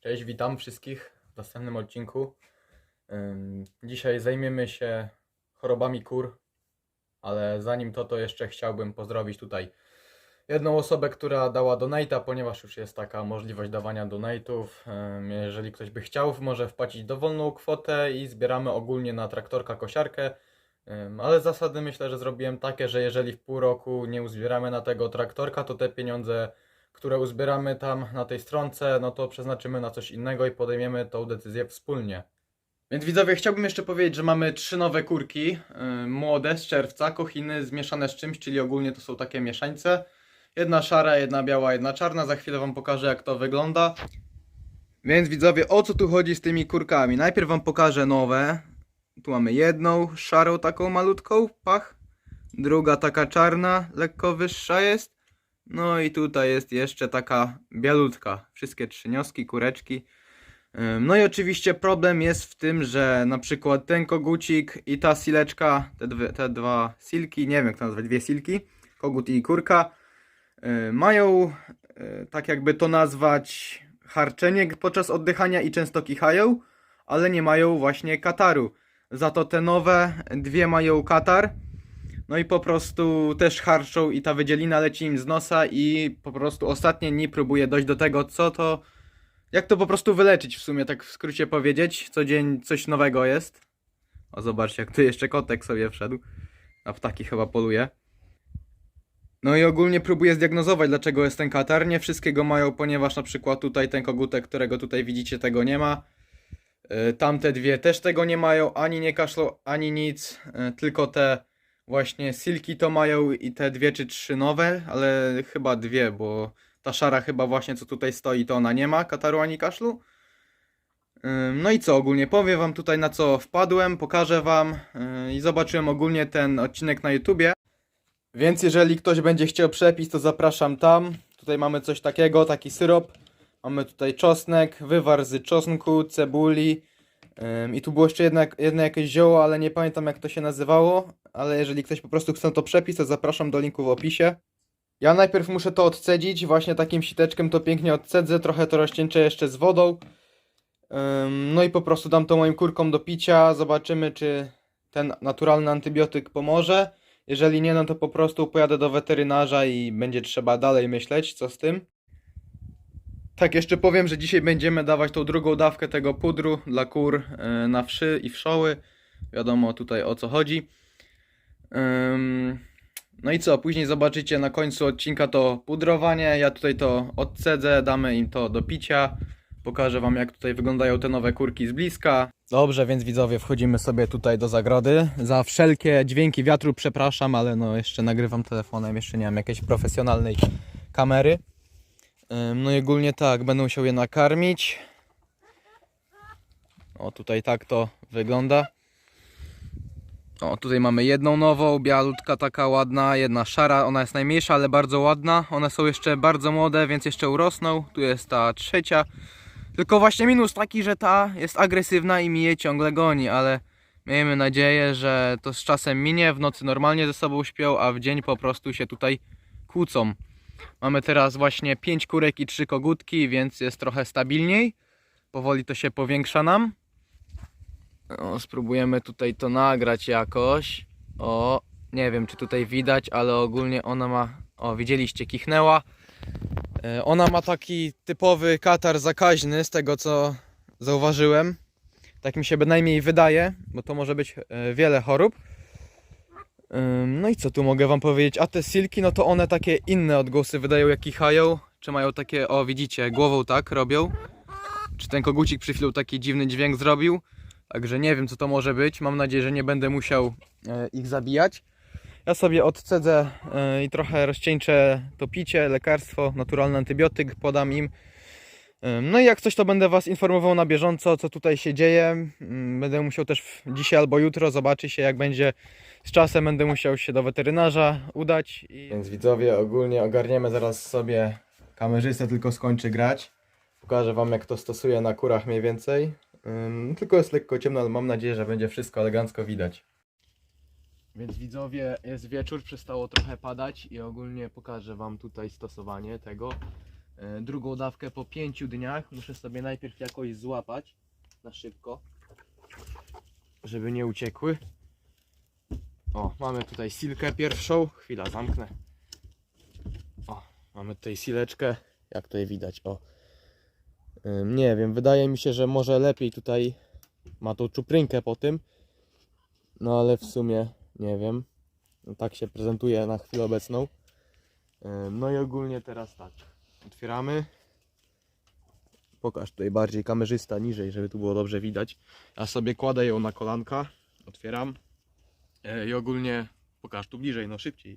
Cześć, witam wszystkich w następnym odcinku. Dzisiaj zajmiemy się chorobami kur, ale zanim to, to jeszcze chciałbym pozdrowić tutaj jedną osobę, która dała donate'a, ponieważ już jest taka możliwość dawania donate'ów. Jeżeli ktoś by chciał, może wpłacić dowolną kwotę i zbieramy ogólnie na traktorka kosiarkę. Ale zasady myślę, że zrobiłem takie, że jeżeli w pół roku nie uzbieramy na tego traktorka, to te pieniądze które uzbieramy tam na tej stronce, no to przeznaczymy na coś innego i podejmiemy tą decyzję wspólnie. Więc widzowie, chciałbym jeszcze powiedzieć, że mamy trzy nowe kurki, yy, młode z czerwca, kochiny zmieszane z czymś, czyli ogólnie to są takie mieszańce. Jedna szara, jedna biała, jedna czarna. Za chwilę wam pokażę jak to wygląda. Więc widzowie, o co tu chodzi z tymi kurkami? Najpierw wam pokażę nowe. Tu mamy jedną szarą taką malutką, pach. Druga taka czarna, lekko wyższa jest. No i tutaj jest jeszcze taka bialutka. Wszystkie trzy nioski, kureczki. No i oczywiście problem jest w tym, że na przykład ten kogucik i ta sileczka, te, dwie, te dwa silki, nie wiem jak to nazwać, dwie silki, kogut i kurka, y, mają, y, tak jakby to nazwać, harczenie podczas oddychania i często kichają, ale nie mają właśnie kataru. Za to te nowe dwie mają katar. No i po prostu też harczą i ta wydzielina leci im z nosa i po prostu ostatnie dni próbuję dojść do tego, co to, jak to po prostu wyleczyć w sumie, tak w skrócie powiedzieć. Co dzień coś nowego jest. O zobaczcie, jak tu jeszcze kotek sobie wszedł. Na ptaki chyba poluje. No i ogólnie próbuję zdiagnozować, dlaczego jest ten katar. Nie wszystkiego mają, ponieważ na przykład tutaj ten kogutek, którego tutaj widzicie, tego nie ma. Y, Tamte dwie też tego nie mają, ani nie kaszlą, ani nic, y, tylko te Właśnie silki to mają i te dwie czy trzy nowe, ale chyba dwie, bo ta szara chyba właśnie co tutaj stoi, to ona nie ma kataru ani kaszlu. No i co ogólnie powiem wam tutaj na co wpadłem, pokażę wam i zobaczyłem ogólnie ten odcinek na YouTubie. Więc jeżeli ktoś będzie chciał przepis, to zapraszam tam. Tutaj mamy coś takiego, taki syrop. Mamy tutaj czosnek, wywar z czosnku, cebuli. I tu było jeszcze jedno, jedno jakieś zioło, ale nie pamiętam jak to się nazywało. Ale jeżeli ktoś po prostu chce to przepis, to zapraszam do linku w opisie. Ja najpierw muszę to odcedzić, właśnie takim siteczkiem to pięknie odcedzę, trochę to rozcieńczę jeszcze z wodą. No i po prostu dam to moim kurkom do picia, zobaczymy czy ten naturalny antybiotyk pomoże. Jeżeli nie, no to po prostu pojadę do weterynarza i będzie trzeba dalej myśleć, co z tym. Tak, jeszcze powiem, że dzisiaj będziemy dawać tą drugą dawkę tego pudru dla kur yy, na wszy i wszoły. Wiadomo tutaj o co chodzi. No i co, później zobaczycie na końcu odcinka to pudrowanie. Ja tutaj to odcedzę, damy im to do picia. Pokażę wam jak tutaj wyglądają te nowe kurki z bliska. Dobrze, więc widzowie, wchodzimy sobie tutaj do zagrody. Za wszelkie dźwięki wiatru przepraszam, ale no jeszcze nagrywam telefonem, jeszcze nie mam jakiejś profesjonalnej kamery. No i ogólnie tak, będę musiał je nakarmić. O, tutaj tak to wygląda. O, tutaj mamy jedną nową, bialutka taka ładna, jedna szara, ona jest najmniejsza, ale bardzo ładna. One są jeszcze bardzo młode, więc jeszcze urosną. Tu jest ta trzecia. Tylko właśnie minus taki, że ta jest agresywna i mi je ciągle goni, ale miejmy nadzieję, że to z czasem minie. W nocy normalnie ze sobą śpią, a w dzień po prostu się tutaj kłócą. Mamy teraz właśnie 5 kurek i 3 kogutki, więc jest trochę stabilniej. Powoli to się powiększa nam. Spróbujemy tutaj to nagrać jakoś. O, nie wiem czy tutaj widać, ale ogólnie ona ma. O, widzieliście, kichnęła. E, Ona ma taki typowy katar zakaźny, z tego co zauważyłem. Tak mi się bynajmniej wydaje, bo to może być e, wiele chorób. No i co tu mogę wam powiedzieć? A te silki, no to one takie inne odgłosy wydają jak kichają. Czy mają takie, o widzicie, głową tak robią. Czy ten kogucik przy chwilą taki dziwny dźwięk zrobił. Także nie wiem co to może być. Mam nadzieję, że nie będę musiał e, ich zabijać. Ja sobie odcedzę e, i trochę rozcieńczę to picie, lekarstwo, naturalny antybiotyk podam im. Ym, No i jak coś to będę Was informował na bieżąco, co tutaj się dzieje. Ym, Będę musiał też dzisiaj albo jutro, zobaczy się jak będzie z czasem, będę musiał się do weterynarza udać. I... Więc widzowie, ogólnie ogarniemy zaraz sobie kamerzystę, tylko skończy grać. Pokażę Wam jak to stosuję na kurach mniej więcej. Ym, tylko jest lekko ciemno, ale mam nadzieję, że będzie wszystko elegancko widać. Więc widzowie, jest wieczór, przestało trochę padać i ogólnie pokażę Wam tutaj stosowanie tego. e, drugą dawkę po 5 dniach. Muszę sobie najpierw jakoś złapać na szybko, żeby nie uciekły. O, mamy tutaj silkę pierwszą. Chwila, zamknę. O, mamy tutaj sileczkę. Jak tutaj widać, o. Nie wiem, wydaje mi się, że może lepiej tutaj ma tą czuprynkę po tym. No ale w sumie nie wiem. No, tak się prezentuje na chwilę obecną. No i ogólnie teraz tak. Otwieramy. Pokaż tutaj bardziej kamerzysta niżej, żeby tu było dobrze widać. Ja sobie kładę ją na kolanka. Otwieram. E, I ogólnie pokaż tu bliżej, no szybciej.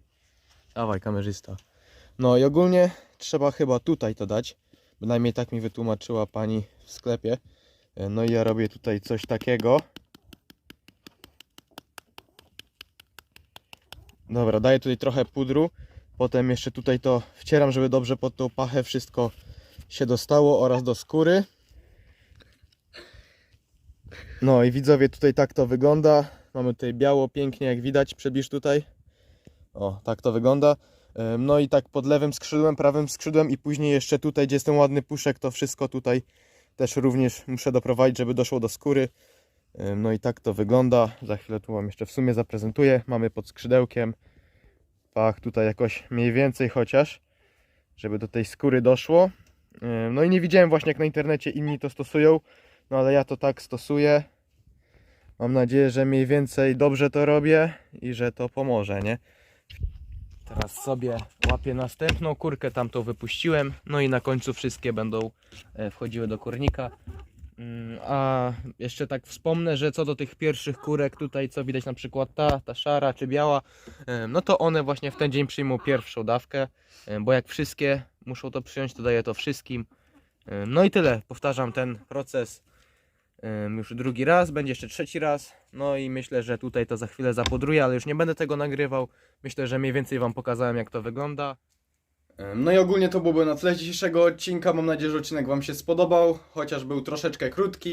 Dawaj kamerzysta. No i ogólnie trzeba chyba tutaj to dać. Bynajmniej tak mi wytłumaczyła pani w sklepie. E, No i ja robię tutaj coś takiego. Dobra, daję tutaj trochę pudru. Potem jeszcze tutaj to wcieram, żeby dobrze pod tą pachę wszystko się dostało oraz do skóry. No i widzowie, tutaj tak to wygląda. Mamy tutaj biało, pięknie jak widać. Przebliż tutaj. O, tak to wygląda. No i tak pod lewym skrzydłem, prawym skrzydłem i później jeszcze tutaj, gdzie jest ten ładny puszek, to wszystko tutaj też również muszę doprowadzić, żeby doszło do skóry. No i tak to wygląda. Za chwilę tu Wam jeszcze w sumie zaprezentuję. Mamy pod skrzydełkiem. Pach tutaj jakoś mniej więcej chociaż, żeby do tej skóry doszło. No i nie widziałem właśnie jak na internecie inni to stosują, no ale ja to tak stosuję. Mam nadzieję, że mniej więcej dobrze to robię i że to pomoże, nie? Teraz sobie łapię następną kurkę, tamtą wypuściłem. No i na końcu wszystkie będą e, wchodziły do kurnika. Mm, A jeszcze tak wspomnę, że co do tych pierwszych kurek tutaj, co widać na przykład ta, ta szara czy biała, e, no to one właśnie w ten dzień przyjmą pierwszą dawkę, e, bo jak wszystkie muszą to przyjąć, to daję to wszystkim. No i tyle, powtarzam ten proces już drugi raz, będzie jeszcze trzeci raz. No i myślę, że tutaj to za chwilę zapodruję, ale już nie będę tego nagrywał. Myślę, że mniej więcej Wam pokazałem, jak to wygląda. No i ogólnie to byłoby na tyle dzisiejszego odcinka. Mam nadzieję, że odcinek Wam się spodobał, chociaż był troszeczkę krótki.